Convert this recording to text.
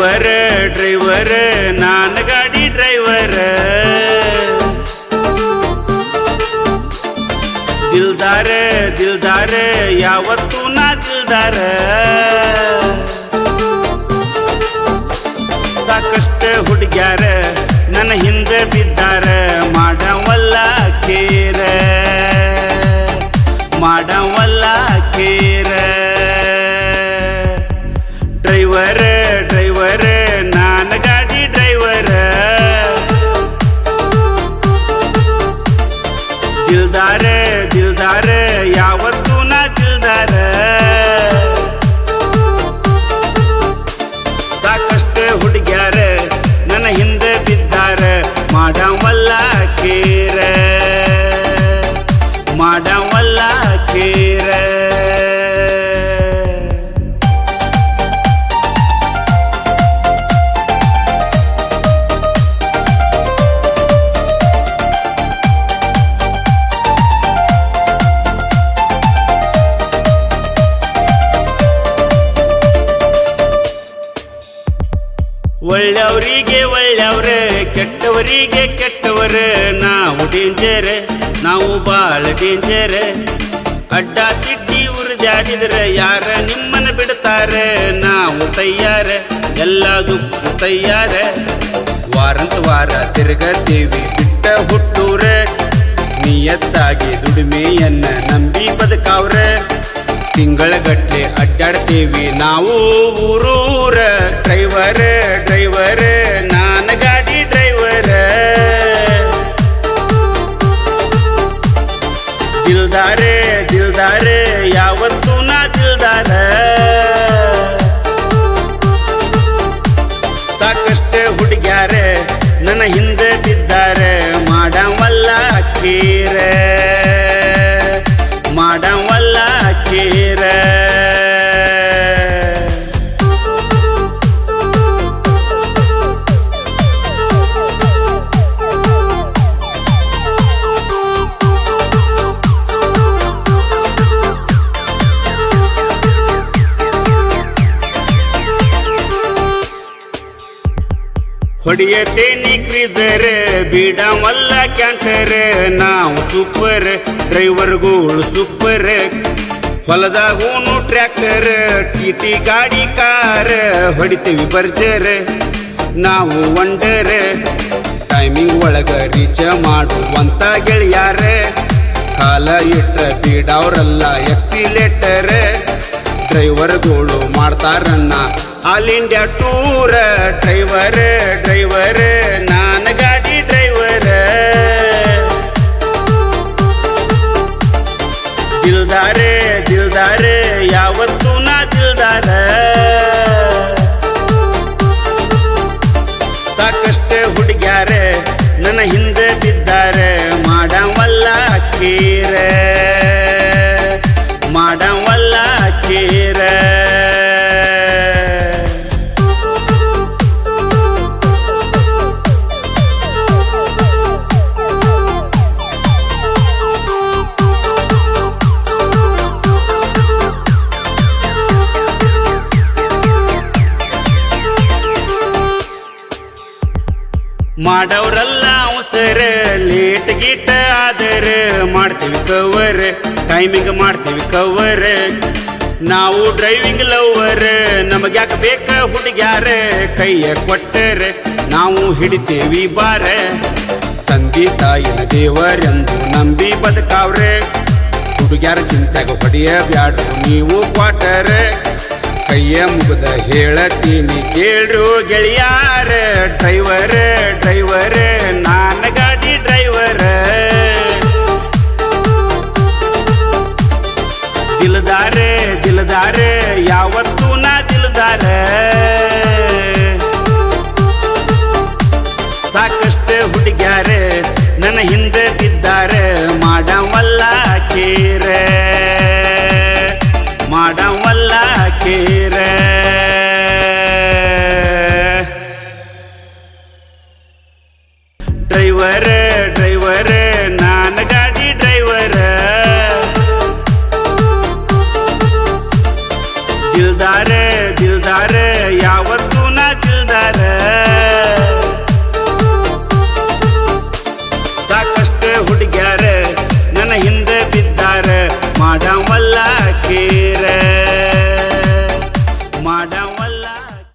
Driver driver ನಾನ್ ಗಾಡಿ driver ದಿಲ್ದಾರ ದಿಲ್ದಾರ ಯಾವತ್ತೂ ನಾ ದಿಲ್ದಾರ ಸಾಕಷ್ಟ ಹುಡುಗ್ಯಾರ ಮಾಡವಲ್ಲ ಕೇರ ಒಳ್ಳೆಯವರಿಗೆ ಒಳ್ಳೆಯವ್ರ ಕೆಟ್ಟವರಿಗೆ ಕೆಟ್ಟವರ ನಾವು ಡೇಂಜರ್ ನಾವು ಬಾಳ ಡೇಂಜರ್ ಅಡ್ಡ ತಿಟ್ಟಿ ಉರಿದಾಡಿದ್ರೆ ಯಾರ ನಿಮ್ಮನ್ನ ಬಿಡ್ತಾರೆ? ನಾವು ತಯ್ಯಾರ ಎಲ್ಲದಕ್ಕೂ ತಯ್ಯಾರ ವಾರಂತ ವಾರ ತಿರುಗತೀವಿ ಬಿಟ್ಟ ಹುಟ್ಟೂರ. ನಿಯತ್ತಾಗಿ ದುಡಿಮೆಯನ್ನ ನಂಬಿ ಬದುಕಾವ್ರ. ತಿಂಗಳಗಟ್ಲೆ ಅಡ್ಡಾಡ್ತೇವಿ ನಾವು ಊರೂರ. ಕೇರ ಹೊಡಿಯತೇನಿ ಕ್ರೀಸರ್ ಬಿಡವಲ್ಲ ಕ್ಯಾಂಟರ್, ನಾವು ಸೂಪರ್, ಡ್ರೈವರ್ಗಳು ಸೂಪರ್. ಹೊಲದಾಗೂನು ಟ್ರ್ಯಾಕ್ಟರ್, ಟಿ ಟಿ ಗಾಡಿ ಕಾರ್, ಹೊಡಿತೀವಿ ಬರ್ಜರ್. ನಾವು ವಂಡರ್, ಟೈಮಿಂಗ್ ಒಳಗ ರೀಚ ಮಾಡುವಂತ ಗೆಳೆಯಾರ. ಕಾಲ ಇಟ್ಟ ಬೀಡವ್ರಲ್ಲ ಎಕ್ಸಿಲೇಟರ್. ಡ್ರೈವರ್ಗಳು ಮಾಡ್ತಾರನ್ನ all India tour, driver driver ನಾನು ಗಾಡಿ ಡ್ರೈವರ್. ದಿಲ್ದಾರ ದಿಲ್ದಾರ, ಯಾವತ್ತೂ ನಾ ದಿಲ್ದಾರ. ಸಾಕಷ್ಟು ಹುಡುಗ್ಯಾರ, ನನ್ನ ಹಿಂದೆ ಬಿದ್ದಾರ ಮಾಡಮಲ್ಲ ಕೇರ. ಮಾಡವ್ರಲ್ಲ ಅವಸರ ಲೇಟ್ ಗೀಟ ಆದರ ಮಾಡ್ತೀವಿ ಕವರ್ ಟೈಮಿಂಗ್ ಮಾಡ್ತೀವಿ ಕವರ್ ನಾವು ಡ್ರೈವಿಂಗ್ ಲವರ್ ನಮಗೆ ಯಾಕೆ ಬೇಕ ಹುಡುಗ್ಯಾರ ಕೈಯ ಕೊಟ್ಟರ, ನಾವು ಹಿಡಿತೇವಿ ಬಾರ ತಂದಿ ತಾಯಿನ ದೇವರೆಂದು ನಂಬಿ ಬದುಕಾವ್ರೆ. ಹುಡುಗ್ಯಾರ ಚಿಂತೆಗೆ ಹೊಡೆಯ ಬ್ಯಾಡ್ರು ನೀವು ಕ್ವಾಟರ್ ಕೈಯ ಹೇಳತೀನಿ ಕೇಳು ಗೆಳೆಯಾರ, ಡ್ರೈವರ್ ಡ್ರೈವರ್ ನಾನ ಗಾಡಿ ಡ್ರೈವರ್. ದಿಲ್ದಾರ ದಿಲ್ದಾರ, ಯಾವತ್ತೂ ನಾ ದಿಲ್ದಾರ. ಸಾಕಷ್ಟು ಹುಡುಗ್ಯಾರ, ನನ್ನ ಹಿಂದೆ ಬಿದ್ದಾರ, ಮಾಡವಲ್ಲ ಕೇರ. ದಿಲ್ದಾರ ದಿಲ್ದಾರ ಯಾವತ್ತೂ ನಾ ದಿಲ್ದಾರ. ಸಾಕಷ್ಟು ಹುಡುಗ್ಯಾರ